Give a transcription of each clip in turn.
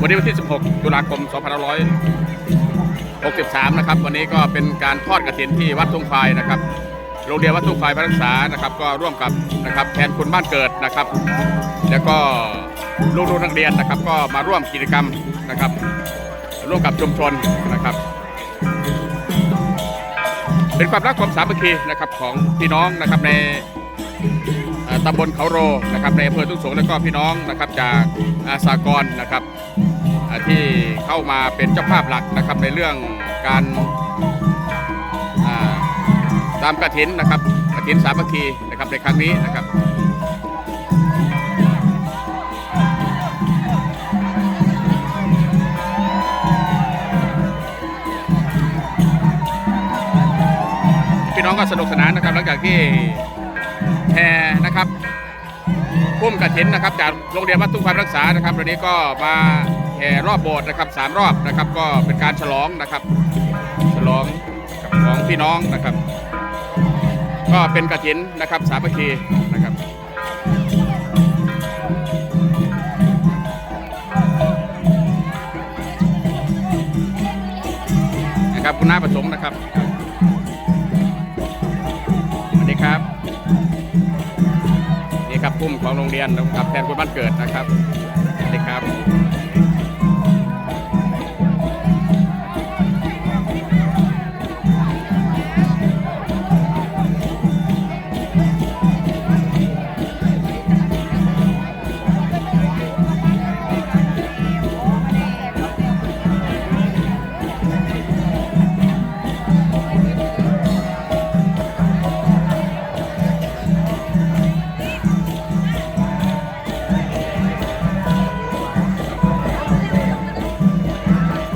วันนี้วันที่ 16 ตุลาคม 2563 นะครับ วันนี้ก็เป็นการทอดกระถินที่วัดทุ่งควายนะครับ โรงเรียนวัดทุ่งควายพระรักษานะครับ ก็ร่วมกับนะครับแทนคุณบ้านเกิดนะครับ แล้วก็ลูกๆนักเรียนนะครับ ก็มาร่วมกิจกรรมนะครับ ร่วมกับชุมชนนะครับ เป็นความรักความสามัคคีนะครับของพี่น้องนะครับใน ตำบลเขาโรนะครับในอำเภอทุ่งสงแล้วก็พี่น้องนะครับจากอาสากรนะครับที่เข้ามาเป็นเจ้าภาพหลักนะครับในเรื่องการตามกระถินนะครับกระถินสามัคคีนะครับในครั้งนี้นะครับพี่น้องก็สนุกสนานนะครับหลังจากที่แห่ นะครับพุ่มกระถินนะครับ จากโรงเรียนวัดทุ่งความรักษานะครับวันนี้ก็มาแห่รอบโบสถ์นะครับสามรอบนะครับ ก็เป็นการฉลองนะครับ ฉลองของพี่น้องนะครับ ก็เป็นกระถินนะครับสามัคคีนะครับนะครับคุณน้าประสงค์นะครับสวัสดีครับ กลุ่มของโรงเรียนนะครับแทนคุณบ้านเกิดนะครับสวัสดีครับ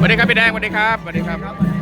วัสดีครับพี่แดงสวัสดีครับสวัสดีครับ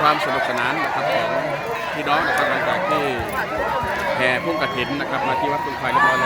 ความสนุกสนานนะครับของพี่น้องนะครับหลังจากที่แห่พุ่งกระถินนะครับมาที่วัดตุ้งไฟเรียบร้อยแล้ว